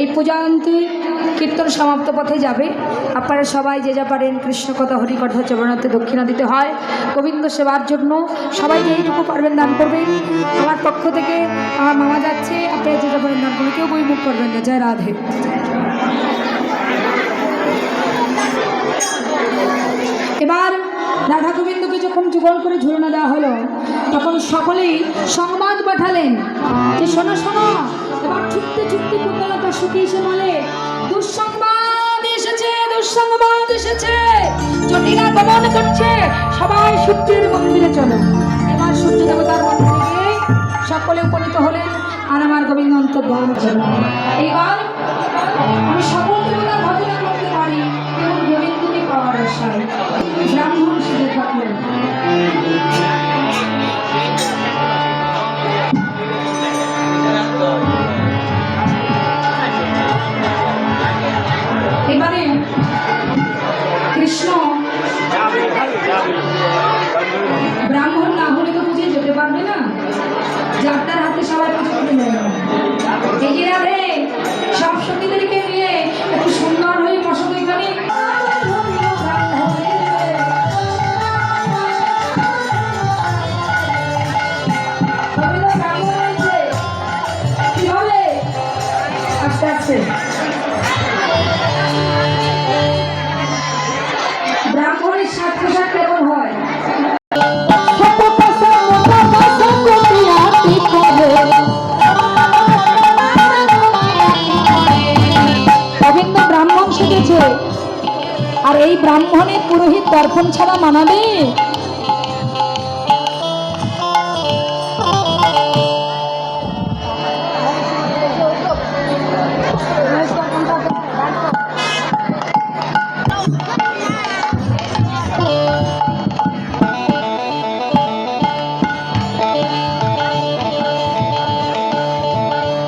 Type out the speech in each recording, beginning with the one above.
এই পূজান্তে কীর্তন সমাপ্ত পথে যাবে। আপনারা সবাই যে যা পারেন কৃষ্ণ কথা, হরিকথা চরণাতে দক্ষিণা দিতে হয়। গোবিন্দ সেবার জন্য সবাই যেইটুকু পারবেন দান করবেন। আমার পক্ষ থেকে আমার মামা যাচ্ছে, আপনারা যে যা পারেন দান করবেন। কেউ বই মুখ করবেন না। জয় রাধে। এবার রাধা গোবিন্দকে যখন যুগল করে ঝুলনা দেওয়া হলো, তখন সকলেই সংবাদ পাঠালেন। যে শোনো শোনো ছুটতে ছুটতে পুতলতা শুকিয়ে এসে বলে, দুঃসংবাদ এসেছে দুঃসংবাদ এসেছে। জটিলা গমন করছে, সবাই সূর্যের মন্দিরে চলো। এবার সূর্য দেবতার মন্দিরে সকলে উপনীত হলেন আর আমার গোবিন্দ অন্তর্ধান করলেন এইবার আমি সকল দেবতার ভজনা করতে পারি এবং গোবিন্দকে পাওয়ার আশায়। ব্রাহ্মণ আর এই ব্রাহ্মণের পুরোহিত দর্পণ ছাড়া মানাবে?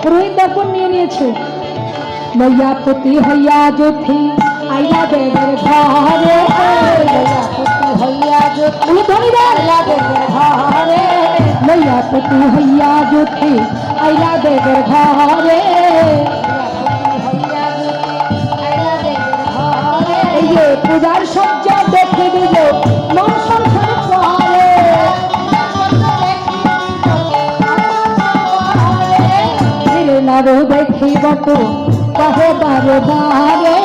পুরোহিত দর্পণ নিয়ে নিয়েছে। মৈয়া পতি হইয়া যোধী বেদের ঘরে। হইয়া জ্যোতি আইলা বেদের ঘরে। লইয়া পতি হইয়া জ্যোতি আইলা বেদের ঘরে। পূজার সজ্জা দেখে দিল মন সংসার পরে না রোদে তো কহে বারে বারে